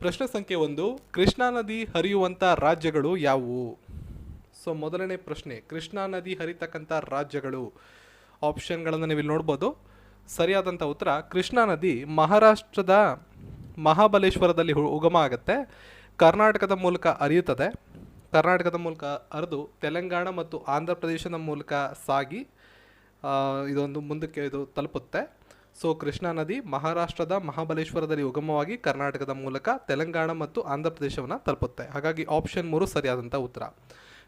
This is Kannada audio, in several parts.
ಪ್ರಶ್ನೆ ಸಂಖ್ಯೆ ಒಂದು, ಕೃಷ್ಣಾ ನದಿ ಹರಿಯುವಂಥ ರಾಜ್ಯಗಳು ಯಾವುವು? ಸೊ ಮೊದಲನೇ ಪ್ರಶ್ನೆ, ಕೃಷ್ಣಾ ನದಿ ಹರಿತಕ್ಕಂಥ ರಾಜ್ಯಗಳು. ಆಪ್ಷನ್ಗಳನ್ನು ನೀವು ಇಲ್ಲಿ ನೋಡ್ಬೋದು. ಸರಿಯಾದಂಥ ಉತ್ತರ, ಕೃಷ್ಣಾ ನದಿ ಮಹಾರಾಷ್ಟ್ರದ ಮಹಾಬಲೇಶ್ವರದಲ್ಲಿ ಉಗಮ ಆಗುತ್ತೆ. ಕರ್ನಾಟಕದ ಮೂಲಕ ಹರಿಯುತ್ತದೆ. ಕರ್ನಾಟಕದ ಮೂಲಕ ಹರಿದು ತೆಲಂಗಾಣ ಮತ್ತು ಆಂಧ್ರ ಪ್ರದೇಶದ ಮೂಲಕ ಸಾಗಿ ಇದೊಂದು ಮುಂದಕ್ಕೆ ಇದು ತಲುಪುತ್ತೆ. ಸೊ ಕೃಷ್ಣಾ ನದಿ ಮಹಾರಾಷ್ಟ್ರದ ಮಹಾಬಲೇಶ್ವರದಲ್ಲಿ ಉಗಮವಾಗಿ ಕರ್ನಾಟಕದ ಮೂಲಕ ತೆಲಂಗಾಣ ಮತ್ತು ಆಂಧ್ರ ಪ್ರದೇಶವನ್ನು ತಲುಪುತ್ತೆ. ಹಾಗಾಗಿ ಆಪ್ಷನ್ ಮೂರು ಸರಿಯಾದಂಥ ಉತ್ತರ.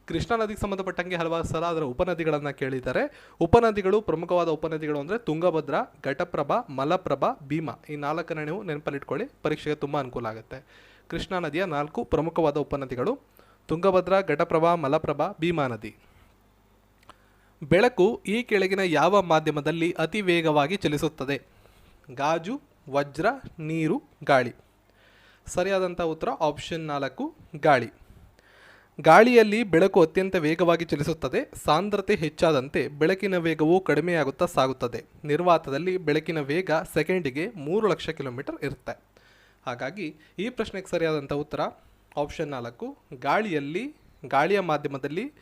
ಕೃಷ್ಣಾ ನದಿಗೆ ಸಂಬಂಧಪಟ್ಟಂಗೆ ಹಲವಾರು ಸಲ ಅದರ ಉಪನದಿಗಳನ್ನು ಕೇಳಿದ್ದಾರೆ. ಉಪನದಿಗಳು ಪ್ರಮುಖವಾದ ಉಪನದಿಗಳು ಅಂದರೆ ತುಂಗಭದ್ರಾ, ಘಟಪ್ರಭಾ, ಮಲಪ್ರಭಾ, ಭೀಮಾ. ಈ ನಾಲ್ಕನ್ನು ನೀವು ನೆನಪಲ್ಲಿಟ್ಕೊಳ್ಳಿ. ಪರೀಕ್ಷೆಗೆ ತುಂಬ ಅನುಕೂಲ ಆಗುತ್ತೆ. ಕೃಷ್ಣಾ ನದಿಯ ನಾಲ್ಕು ಪ್ರಮುಖವಾದ ಉಪನದಿಗಳು. ತುಂಗಭದ್ರಾ, ಘಟಪ್ರಭಾ, ಮಲಪ್ರಭಾ, ಭೀಮಾ ನದಿ. ಬೆಳಕು ಈ ಕೆಳಗಿನ ಯಾವ ಮಾಧ್ಯಮದಲ್ಲಿ ಅತಿ ವೇಗವಾಗಿ ಚಲಿಸುತ್ತದೆ? ಗಾಜು, ವಜ್ರ, ನೀರು, ಗಾಳಿ. ಸರಿಯಾದಂಥ ಉತ್ತರ ಆಪ್ಷನ್ ನಾಲ್ಕು, ಗಾಳಿ. ಗಾಳಿಯಲ್ಲಿ ಬೆಳಕು ಅತ್ಯಂತ ವೇಗವಾಗಿ ಚಲಿಸುತ್ತದೆ, ಸಾಂದ್ರತೆ ಹೆಚ್ಚಾದಂತೆ ಬೆಳಕಿನ ವೇಗವು ಕಡಿಮೆಯಾಗುತ್ತಾ ಸಾಗುತ್ತದೆ. ನಿರ್ವಾತದಲ್ಲಿ ಬೆಳಕಿನ ವೇಗ ಸೆಕೆಂಡಿಗೆ ಮೂರು ಲಕ್ಷ ಕಿಲೋಮೀಟರ್ ಇರುತ್ತೆ. ಹಾಗಾಗಿ ಈ ಪ್ರಶ್ನೆಗೆ ಸರಿಯಾದಂಥ ಉತ್ತರ ಆಪ್ಷನ್ ನಾಲ್ಕು, ಗಾಳಿಯಲ್ಲಿ, ಗಾಳಿಯ ಮಾಧ್ಯಮದಲ್ಲಿ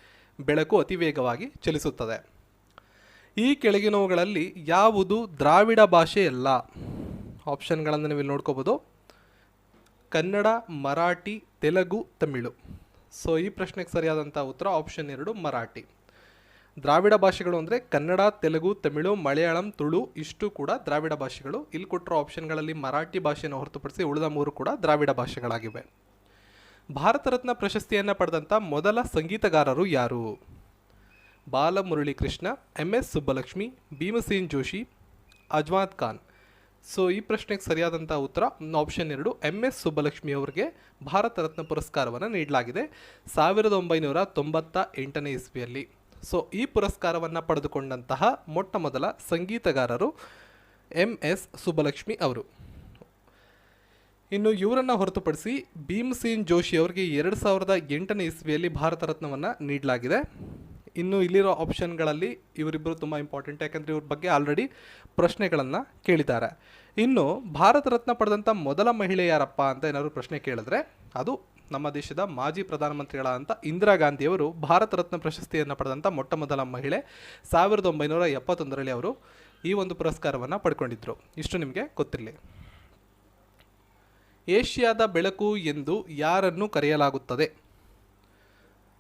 ಬೆಳಕು ಅತಿ ವೇಗವಾಗಿ ಚಲಿಸುತ್ತದೆ. ಈ ಕೆಳಗಿನವುಗಳಲ್ಲಿ ಯಾವುದು ದ್ರಾವಿಡ ಭಾಷೆಯಲ್ಲ ಆಪ್ಷನ್ಗಳನ್ನು ನೀವು ನೋಡ್ಕೋಬೋದು. ಕನ್ನಡ, ಮರಾಠಿ, ತೆಲುಗು, ತಮಿಳು. ಸೊ ಈ ಪ್ರಶ್ನೆಗೆ ಸರಿಯಾದಂಥ ಉತ್ತರ ಆಪ್ಷನ್ ಎರಡು, ಮರಾಠಿ. ದ್ರಾವಿಡ ಭಾಷೆಗಳು ಅಂದರೆ ಕನ್ನಡ, ತೆಲುಗು, ತಮಿಳು, ಮಲಯಾಳಂ, ತುಳು, ಇಷ್ಟು ಕೂಡ ದ್ರಾವಿಡ ಭಾಷೆಗಳು. ಇಲ್ಲಿ ಕೊಟ್ಟಿರೋ ಆಪ್ಷನ್ಗಳಲ್ಲಿ ಮರಾಠಿ ಭಾಷೆಯನ್ನು ಹೊರತುಪಡಿಸಿ ಉಳಿದ ಮೂರು ಕೂಡ ದ್ರಾವಿಡ ಭಾಷೆಗಳಾಗಿವೆ. ಭಾರತ ರತ್ನ ಪ್ರಶಸ್ತಿಯನ್ನು ಪಡೆದಂಥ ಮೊದಲ ಸಂಗೀತಗಾರರು ಯಾರು? Balamurali Krishna M S Subbulakshmi, Bhimsen Joshi, Amjad Khan. So ಈ ಪ್ರಶ್ನೆಗೆ ಸರಿಯಾದಂಥ ಉತ್ತರ ಆಪ್ಷನ್ ಎರಡು ಎಂ ಎಸ್ ಸುಬ್ಬಲಕ್ಷ್ಮಿ ಅವರಿಗೆ ಭಾರತ ರತ್ನ ಪುರಸ್ಕಾರವನ್ನು ನೀಡಲಾಗಿದೆ ಸಾವಿರದ ಒಂಬೈನೂರ ತೊಂಬತ್ತ ಎಂಟನೇ ಇಸ್ವಿಯಲ್ಲಿ. ಸೊ ಈ ಪುರಸ್ಕಾರವನ್ನು ಪಡೆದುಕೊಂಡಂತಹ ಮೊಟ್ಟ ಮೊದಲ ಸಂಗೀತಗಾರರು ಎಂ ಎಸ್ ಸುಬ್ಬಲಕ್ಷ್ಮಿ ಅವರು. ಇನ್ನು ಇವರನ್ನು ಹೊರತುಪಡಿಸಿ ಭೀಮಸೇನ್ ಜೋಶಿ ಅವರಿಗೆ ಎರಡು ಸಾವಿರದ ಎಂಟನೇ ಇಸ್ವಿಯಲ್ಲಿ ಭಾರತ ರತ್ನವನ್ನು ನೀಡಲಾಗಿದೆ. ಇನ್ನು ಇಲ್ಲಿರೋ ಆಪ್ಷನ್ಗಳಲ್ಲಿ ಇವರಿಬ್ಬರು ತುಂಬ ಇಂಪಾರ್ಟೆಂಟ್ ಯಾಕಂದರೆ ಇವ್ರ ಬಗ್ಗೆ ಆಲ್ರೆಡಿ ಪ್ರಶ್ನೆಗಳನ್ನು ಕೇಳಿದ್ದಾರೆ. ಇನ್ನು ಭಾರತ ರತ್ನ ಪಡೆದಂಥ ಮೊದಲ ಮಹಿಳೆ ಯಾರಪ್ಪ ಅಂತ ಏನಾದರೂ ಪ್ರಶ್ನೆ ಕೇಳಿದ್ರೆ ಅದು ನಮ್ಮ ದೇಶದ ಮಾಜಿ ಪ್ರಧಾನಮಂತ್ರಿಗಳಾದಂಥ ಇಂದಿರಾ ಗಾಂಧಿಯವರು ಭಾರತ ರತ್ನ ಪ್ರಶಸ್ತಿಯನ್ನು ಪಡೆದಂಥ ಮೊಟ್ಟ ಮೊದಲ ಮಹಿಳೆ ಸಾವಿರದ ಒಂಬೈನೂರ ಎಪ್ಪತ್ತೊಂದರಲ್ಲಿ ಅವರು ಈ ಒಂದು ಪುರಸ್ಕಾರವನ್ನು ಪಡ್ಕೊಂಡಿದ್ದರು ಇಷ್ಟು ನಿಮಗೆ ಗೊತ್ತಿರಲಿ. ಏಷ್ಯಾದ ಬೆಳಕು ಎಂದು ಯಾರನ್ನು ಕರೆಯಲಾಗುತ್ತದೆ?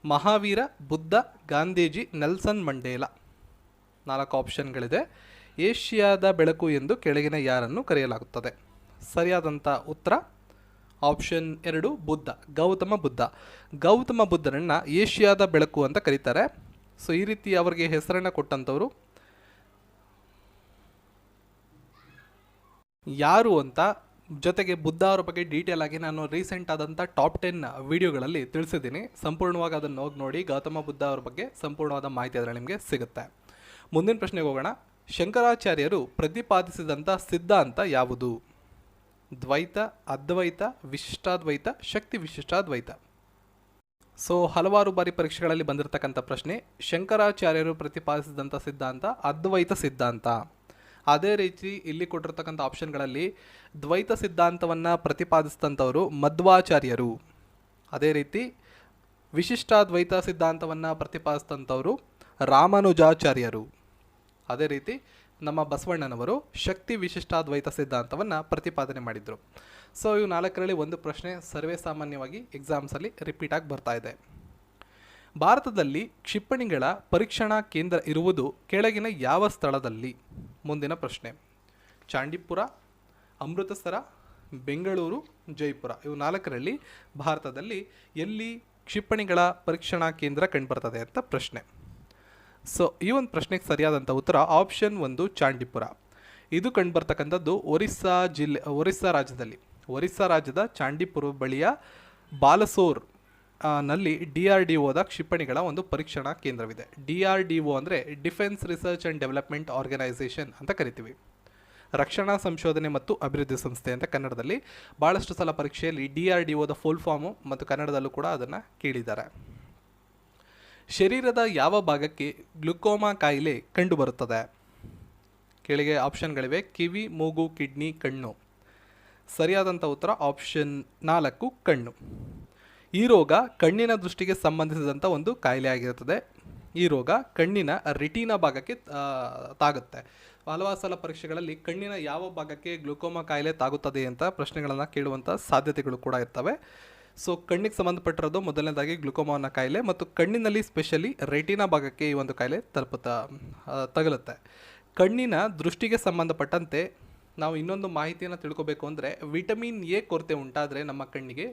Mahavira, Buddha, Gandhiji, Nelson Mandela. ನಾಲ್ಕು ಆಪ್ಷನ್ಗಳಿದೆ. ಏಷ್ಯಾದ ಬೆಳಕು ಎಂದು ಕೆಳಗಿನ ಯಾರನ್ನು ಕರೆಯಲಾಗುತ್ತದೆ? ಸರಿಯಾದಂಥ ಉತ್ತರ? ಆಪ್ಷನ್ ಎರಡು, ಬುದ್ಧ, ಗೌತಮ ಬುದ್ಧ. ಗೌತಮ ಬುದ್ಧನನ್ನು ಏಷ್ಯಾದ ಬೆಳಕು ಅಂತ ಕರೀತಾರೆ. ಸೊ, ಈ ರೀತಿ ಅವರಿಗೆ ಹೆಸರನ್ನು ಕೊಟ್ಟಂಥವರು. ಯಾರು ಅಂತ ಜೊತೆಗೆ ಬುದ್ಧ ಅವರ ಬಗ್ಗೆ ಡೀಟೇಲ್ ಆಗಿ ನಾನು ರೀಸೆಂಟ್ ಆದಂಥ ಟಾಪ್ ಟೆನ್ ವಿಡಿಯೋಗಳಲ್ಲಿ ತಿಳಿಸಿದ್ದೀನಿ. ಸಂಪೂರ್ಣವಾಗಿ ಅದನ್ನು ಹೋಗಿ ನೋಡಿ, ಗೌತಮ ಬುದ್ಧ ಅವರ ಬಗ್ಗೆ ಸಂಪೂರ್ಣವಾದ ಮಾಹಿತಿ ಅದರಲ್ಲಿ ನಿಮಗೆ ಸಿಗುತ್ತೆ. ಮುಂದಿನ ಪ್ರಶ್ನೆಗೆ ಹೋಗೋಣ. ಶಂಕರಾಚಾರ್ಯರು ಪ್ರತಿಪಾದಿಸಿದಂಥ ಸಿದ್ಧಾಂತ ಯಾವುದು? ದ್ವೈತ, ಅದ್ವೈತ, ವಿಶಿಷ್ಟಾದ್ವೈತ, ಶಕ್ತಿ ವಿಶಿಷ್ಟಾದ್ವೈತ ಸೊ ಹಲವಾರು ಬಾರಿ ಪರೀಕ್ಷೆಗಳಲ್ಲಿ ಬಂದಿರತಕ್ಕಂಥ ಪ್ರಶ್ನೆ, ಶಂಕರಾಚಾರ್ಯರು ಪ್ರತಿಪಾದಿಸಿದಂಥ ಸಿದ್ಧಾಂತ ಅದ್ವೈತ ಸಿದ್ಧಾಂತ. ಅದೇ ರೀತಿ ಇಲ್ಲಿ ಕೊಟ್ಟಿರ್ತಕ್ಕಂಥ ಆಪ್ಷನ್ಗಳಲ್ಲಿ ದ್ವೈತ ಸಿದ್ಧಾಂತವನ್ನು ಪ್ರತಿಪಾದಿಸಿದಂಥವರು ಮಧ್ವಾಚಾರ್ಯರು. ಅದೇ ರೀತಿ ವಿಶಿಷ್ಟಾದ್ವೈತ ಸಿದ್ಧಾಂತವನ್ನು ಪ್ರತಿಪಾದಿಸಿದಂಥವರು ರಾಮಾನುಜಾಚಾರ್ಯರು. ಅದೇ ರೀತಿ ನಮ್ಮ ಬಸವಣ್ಣನವರು ಶಕ್ತಿ ವಿಶಿಷ್ಟಾದ್ವೈತ ಸಿದ್ಧಾಂತವನ್ನು ಪ್ರತಿಪಾದನೆ ಮಾಡಿದರು. ಸೊ ಇವು ನಾಲ್ಕರಲ್ಲಿ ಒಂದು ಪ್ರಶ್ನೆ ಸರ್ವೇ ಸಾಮಾನ್ಯವಾಗಿ ಎಕ್ಸಾಮ್ಸಲ್ಲಿ ರಿಪೀಟ್ ಆಗಿ ಬರ್ತಾ ಇದೆ. ಭಾರತದಲ್ಲಿ ಕ್ಷಿಪಣಿಗಳ ಪರೀಕ್ಷಣಾ ಕೇಂದ್ರ ಇರುವುದು ಕೆಳಗಿನ ಯಾವ ಸ್ಥಳದಲ್ಲಿ? ಮುಂದಿನ ಪ್ರಶ್ನೆ. ಚಾಂಡಿಪುರ, ಅಮೃತಸರ, ಬೆಂಗಳೂರು, ಜೈಪುರ ಇವು ನಾಲ್ಕರಲ್ಲಿ ಭಾರತದಲ್ಲಿ ಎಲ್ಲಿ ಕ್ಷಿಪಣಿಗಳ ಪರೀಕ್ಷಣಾ ಕೇಂದ್ರ ಕಂಡುಬರ್ತದೆ ಅಂತ ಪ್ರಶ್ನೆ. ಸೊ ಈ ಒಂದು ಪ್ರಶ್ನೆಗೆ ಸರಿಯಾದಂಥ ಉತ್ತರ ಆಪ್ಷನ್ ಒಂದು ಚಾಂಡಿಪುರ. ಇದು ಕಂಡುಬರ್ತಕ್ಕಂಥದ್ದು ಒರಿಸ್ಸಾ ಜಿಲ್ಲೆ, ಒರಿಸ್ಸಾ ರಾಜ್ಯದಲ್ಲಿ. ಒರಿಸ್ಸಾ ರಾಜ್ಯದ ಚಾಂಡಿಪುರ ಬಳಿಯ ಬಾಲಸೋರ್ ನಲ್ಲಿ ಡಿ ಆರ್ ಡಿ ಒದ ಕ್ಷಿಪಣಿಗಳ ಒಂದು ಪರೀಕ್ಷಣಾ ಕೇಂದ್ರವಿದೆ. ಡಿ ಆರ್ ಡಿ ಒ ಅಂದರೆ defence research and development organisation ಅಂತ ಕರಿತೀವಿ. ರಕ್ಷಣಾ ಸಂಶೋಧನೆ ಮತ್ತು ಅಭಿವೃದ್ಧಿ ಸಂಸ್ಥೆ ಅಂತ ಕನ್ನಡದಲ್ಲಿ ಭಾಳಷ್ಟು ಸಲ ಪರೀಕ್ಷೆಯಲ್ಲಿ ಡಿ ಆರ್ ಡಿ ಒದ ಫುಲ್ ಫಾರ್ಮು ಮತ್ತು ಕನ್ನಡದಲ್ಲೂ ಕೂಡ ಅದನ್ನು ಕೇಳಿದ್ದಾರೆ. ಶರೀರದ ಯಾವ ಭಾಗಕ್ಕೆ ಗ್ಲುಕೋಮಾ ಕಾಯಿಲೆ ಕಂಡುಬರುತ್ತದೆ? ಕೆಳಗೆ ಆಪ್ಷನ್ಗಳಿವೆ, ಕಿವಿ, ಮೂಗು, ಕಿಡ್ನಿ, ಕಣ್ಣು. ಸರಿಯಾದಂಥ ಉತ್ತರ ಆಪ್ಷನ್ ನಾಲ್ಕು, ಕಣ್ಣು. ಈ ರೋಗ ಕಣ್ಣಿನ ದೃಷ್ಟಿಗೆ ಸಂಬಂಧಿಸಿದಂಥ ಒಂದು ಕಾಯಿಲೆ ಆಗಿರುತ್ತದೆ. ಈ ರೋಗ ಕಣ್ಣಿನ ರಿಟಿನ ಭಾಗಕ್ಕೆ ತಾಗುತ್ತೆ. ಹಲವಾರು ಸಲ ಪರೀಕ್ಷೆಗಳಲ್ಲಿ ಕಣ್ಣಿನ ಯಾವ ಭಾಗಕ್ಕೆ ಗ್ಲುಕೋಮಾ ಕಾಯಿಲೆ ತಾಗುತ್ತದೆ ಅಂತ ಪ್ರಶ್ನೆಗಳನ್ನು ಕೇಳುವಂಥ ಸಾಧ್ಯತೆಗಳು ಕೂಡ ಇರ್ತವೆ. ಸೊ, ಕಣ್ಣಿಗೆ ಸಂಬಂಧಪಟ್ಟಿರೋದು ಮೊದಲನೇದಾಗಿ ಗ್ಲುಕೋಮಾನ ಕಾಯಿಲೆ ಮತ್ತು ಕಣ್ಣಿನಲ್ಲಿ ಸ್ಪೆಷಲಿ ರೆಟಿನಾ ಭಾಗಕ್ಕೆ ಈ ಒಂದು ಕಾಯಿಲೆ ತಲುಪುತ್ತಾ ತಗಲುತ್ತೆ. ಕಣ್ಣಿನ ದೃಷ್ಟಿಗೆ ಸಂಬಂಧಪಟ್ಟಂತೆ ನಾವು ಇನ್ನೊಂದು ಮಾಹಿತಿಯನ್ನು ತಿಳ್ಕೊಬೇಕು ಅಂದರೆ ವಿಟಮಿನ್ ಎ ಕೊರತೆ ಉಂಟಾದರೆ ನಮ್ಮ ಕಣ್ಣಿಗೆ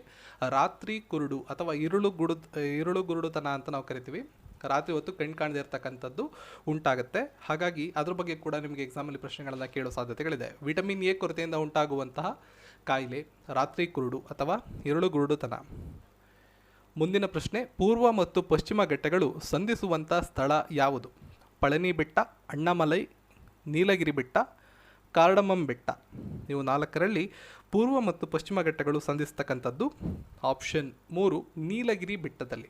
ರಾತ್ರಿ ಕುರುಡು ಅಥವಾ ಇರುಳು ಗುಡು, ಇರುಳು ಗುರುಡುತನ ಅಂತ ನಾವು ಕರಿತೀವಿ. ರಾತ್ರಿ ಹೊತ್ತು ಕಣ್ಣು ಕಾಣದೇ ಇರ್ತಕ್ಕಂಥದ್ದು ಉಂಟಾಗುತ್ತೆ. ಹಾಗಾಗಿ ಅದ್ರ ಬಗ್ಗೆ ಕೂಡ ನಿಮಗೆ ಎಕ್ಸಾಮಲ್ಲಿ ಪ್ರಶ್ನೆಗಳನ್ನು ಕೇಳೋ ಸಾಧ್ಯತೆಗಳಿದೆ. ವಿಟಮಿನ್ ಎ ಕೊರತೆಯಿಂದ ಉಂಟಾಗುವಂತಹ ಕಾಯಿಲೆ ರಾತ್ರಿ ಕುರುಡು ಅಥವಾ ಇರುಳು ಗುರುಡುತನ. ಮುಂದಿನ ಪ್ರಶ್ನೆ, ಪೂರ್ವ ಮತ್ತು ಪಶ್ಚಿಮ ಘಟ್ಟಗಳು ಸಂಧಿಸುವಂಥ ಸ್ಥಳ ಯಾವುದು? ಪಳನಿ ಬೆಟ್ಟ ಅಣ್ಣಾಮಲೈ ನೀಲಗಿರಿ ಬೆಟ್ಟ ಕಾರ್ಡಮಂ ಬೆಟ್ಟ. ನೀವು ನಾಲ್ಕರಲ್ಲಿ ಪೂರ್ವ ಮತ್ತು ಪಶ್ಚಿಮ ಘಟ್ಟಗಳು ಸಂಧಿಸ್ತಕ್ಕಂಥದ್ದು. ಆಪ್ಷನ್ ಮೂರು, ನೀಲಗಿರಿ ಬೆಟ್ಟದಲ್ಲಿ.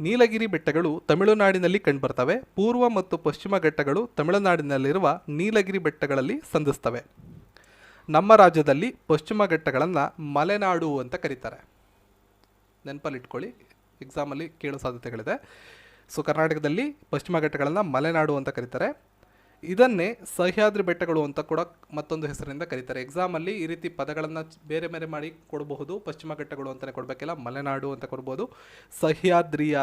ನೀಲಗಿರಿ ಬೆಟ್ಟಗಳು ತಮಿಳುನಾಡಿನಲ್ಲಿ ಕಂಡುಬರ್ತವೆ. ಪೂರ್ವ ಮತ್ತು ಪಶ್ಚಿಮ ಘಟ್ಟಗಳು ತಮಿಳುನಾಡಿನಲ್ಲಿರುವ ನೀಲಗಿರಿ ಬೆಟ್ಟಗಳಲ್ಲಿ ಸಂಧಿಸ್ತವೆ. ನಮ್ಮ ರಾಜ್ಯದಲ್ಲಿ ಪಶ್ಚಿಮ ಘಟ್ಟಗಳನ್ನು ಮಲೆನಾಡು ಅಂತ ಕರೀತಾರೆ. ನೆನಪಲ್ಲಿಟ್ಕೊಳ್ಳಿ ಎಕ್ಸಾಮಲ್ಲಿ ಕೇಳೋ ಸಾಧ್ಯತೆಗಳಿದೆ. ಸೊ, ಕರ್ನಾಟಕದಲ್ಲಿ ಪಶ್ಚಿಮ ಘಟ್ಟಗಳನ್ನು ಮಲೆನಾಡು ಅಂತ ಕರೀತಾರೆ. ಇದನ್ನೇ ಸಹ್ಯಾದ್ರಿ ಬೆಟ್ಟಗಳು ಅಂತ ಕೂಡ ಮತ್ತೊಂದು ಹೆಸರಿನಿಂದ ಕರೀತಾರೆ. ಎಕ್ಸಾಮಲ್ಲಿ ಈ ರೀತಿ ಪದಗಳನ್ನು ಬೇರೆ ಬೇರೆ ಮಾಡಿ ಕೊಡಬಹುದು, ಪಶ್ಚಿಮ ಘಟ್ಟಗಳು ಅಂತಲೇ ಕೊಡಬೇಕಿಲ್ಲ, ಮಲೆನಾಡು ಅಂತ ಕೊಡ್ಬೋದು, ಸಹ್ಯಾದ್ರಿಯ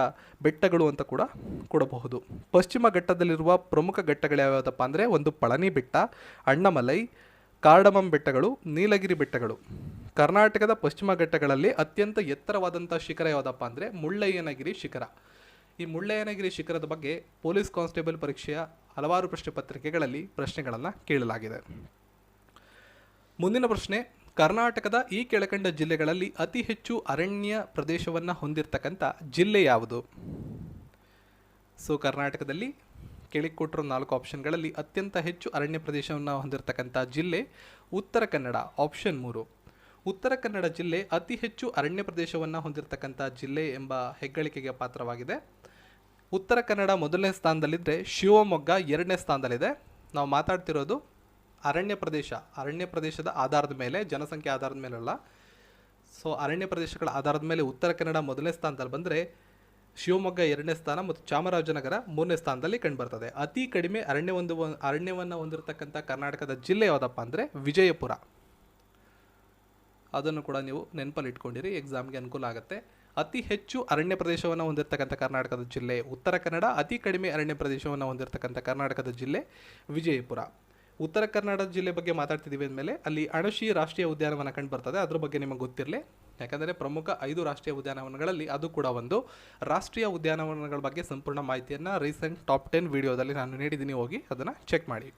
ಬೆಟ್ಟಗಳು ಅಂತ ಕೂಡ ಕೊಡಬಹುದು. ಪಶ್ಚಿಮ ಘಟ್ಟದಲ್ಲಿರುವ ಪ್ರಮುಖ ಘಟ್ಟಗಳು ಯಾವ್ಯಾವುದಪ್ಪ ಅಂದರೆ ಒಂದು ಪಳನಿ ಬೆಟ್ಟ, ಅಣ್ಣಮಲೈ ಕಾರ್ಡಮಂ ಬೆಟ್ಟಗಳು, ನೀಲಗಿರಿ ಬೆಟ್ಟಗಳು. ಕರ್ನಾಟಕದ ಪಶ್ಚಿಮ ಘಟ್ಟಗಳಲ್ಲಿ ಅತ್ಯಂತ ಎತ್ತರವಾದಂಥ ಶಿಖರ ಯಾವುದಪ್ಪ ಅಂದರೆ ಮುಳ್ಳಯ್ಯನಗಿರಿ ಶಿಖರ. ಈ ಮುಳ್ಳಯ್ಯನಗಿರಿ ಶಿಖರದ ಬಗ್ಗೆ ಪೊಲೀಸ್ ಕಾನ್ಸ್ಟೇಬಲ್ ಪರೀಕ್ಷೆಯ ಹಲವಾರು ಪ್ರಶ್ನೆ ಪತ್ರಿಕೆಗಳಲ್ಲಿ ಪ್ರಶ್ನೆಗಳನ್ನು ಕೇಳಲಾಗಿದೆ. ಮುಂದಿನ ಪ್ರಶ್ನೆ, ಕರ್ನಾಟಕದ ಈ ಕೆಳಕಂಡ ಜಿಲ್ಲೆಗಳಲ್ಲಿ ಅತಿ ಹೆಚ್ಚು ಅರಣ್ಯ ಪ್ರದೇಶವನ್ನು ಹೊಂದಿರತಕ್ಕಂಥ ಜಿಲ್ಲೆ ಯಾವುದು? ಸೊ, ಕರ್ನಾಟಕದಲ್ಲಿ ಕೇಳಿಕೊಟ್ಟಿರೋ ನಾಲ್ಕು ಆಪ್ಷನ್ಗಳಲ್ಲಿ ಅತ್ಯಂತ ಹೆಚ್ಚು ಅರಣ್ಯ ಪ್ರದೇಶವನ್ನು ಹೊಂದಿರತಕ್ಕಂಥ ಜಿಲ್ಲೆ ಉತ್ತರ ಕನ್ನಡ, ಆಪ್ಷನ್ ಮೂರು. ಉತ್ತರ ಕನ್ನಡ ಜಿಲ್ಲೆ ಅತಿ ಹೆಚ್ಚು ಅರಣ್ಯ ಪ್ರದೇಶವನ್ನು ಹೊಂದಿರತಕ್ಕಂಥ ಜಿಲ್ಲೆ ಎಂಬ ಹೆಗ್ಗಳಿಕೆಗೆ ಪಾತ್ರವಾಗಿದೆ. ಉತ್ತರ ಕನ್ನಡ ಮೊದಲನೇ ಸ್ಥಾನದಲ್ಲಿದ್ದರೆ ಶಿವಮೊಗ್ಗ ಎರಡನೇ ಸ್ಥಾನದಲ್ಲಿದೆ. ನಾವು ಮಾತಾಡ್ತಿರೋದು ಅರಣ್ಯ ಪ್ರದೇಶ. ಅರಣ್ಯ ಪ್ರದೇಶದ ಆಧಾರದ ಮೇಲೆ, ಜನಸಂಖ್ಯೆ ಆಧಾರದ ಮೇಲೆ ಅಲ್ಲ ಸೊ ಅರಣ್ಯ ಪ್ರದೇಶಗಳ ಆಧಾರದ ಮೇಲೆ ಉತ್ತರ ಕನ್ನಡ ಮೊದಲನೇ ಸ್ಥಾನದಲ್ಲಿ ಬಂದರೆ ಶಿವಮೊಗ್ಗ ಎರಡನೇ ಸ್ಥಾನ ಮತ್ತು ಚಾಮರಾಜನಗರ ಮೂರನೇ ಸ್ಥಾನದಲ್ಲಿ ಕಂಡುಬರ್ತದೆ. ಅತಿ ಕಡಿಮೆ ಅರಣ್ಯ ಒಂದು, ಅರಣ್ಯವನ್ನು ಹೊಂದಿರತಕ್ಕಂಥ ಕರ್ನಾಟಕದ ಜಿಲ್ಲೆ ಯಾವುದಪ್ಪ ಅಂದರೆ ವಿಜಯಪುರ. ಅದನ್ನು ಕೂಡ ನೀವು ನೆನಪಲ್ಲಿ ಇಟ್ಕೊಂಡಿರಿ ಎಕ್ಸಾಮ್ಗೆ ಅನುಕೂಲ ಆಗುತ್ತೆ. ಅತಿ ಹೆಚ್ಚು ಅರಣ್ಯ ಪ್ರದೇಶವನ್ನು ಹೊಂದಿರತಕ್ಕಂಥ ಕರ್ನಾಟಕದ ಜಿಲ್ಲೆ ಉತ್ತರ ಕನ್ನಡ, ಅತಿ ಕಡಿಮೆ ಅರಣ್ಯ ಪ್ರದೇಶವನ್ನು ಹೊಂದಿರತಕ್ಕಂಥ ಕರ್ನಾಟಕದ ಜಿಲ್ಲೆ ವಿಜಯಪುರ. ಉತ್ತರ ಕರ್ನಾಟಕ ಜಿಲ್ಲೆ ಬಗ್ಗೆ ಮಾತಾಡ್ತಿದ್ದೀವಿ ಅಂದಮೇಲೆ ಅಲ್ಲಿ ಅಣಶಿ ರಾಷ್ಟ್ರೀಯ ಉದ್ಯಾನವನ ಕಂಡು ಬರ್ತದೆ. ಅದ್ರ ಬಗ್ಗೆ ನಿಮಗೆ ಗೊತ್ತಿರಲಿ. ಯಾಕಂದರೆ ಪ್ರಮುಖ ಐದು ರಾಷ್ಟ್ರೀಯ ಉದ್ಯಾನವನಗಳಲ್ಲಿ ಅದು ಕೂಡ ಒಂದು. ರಾಷ್ಟ್ರೀಯ ಉದ್ಯಾನವನಗಳ ಬಗ್ಗೆ ಸಂಪೂರ್ಣ ಮಾಹಿತಿಯನ್ನು ರೀಸೆಂಟ್ ಟಾಪ್ ಟೆನ್ ವಿಡಿಯೋದಲ್ಲಿ ನಾನು ನೀಡಿದ್ದೀನಿ. ಹೋಗಿ ಅದನ್ನು ಚೆಕ್ ಮಾಡಿ.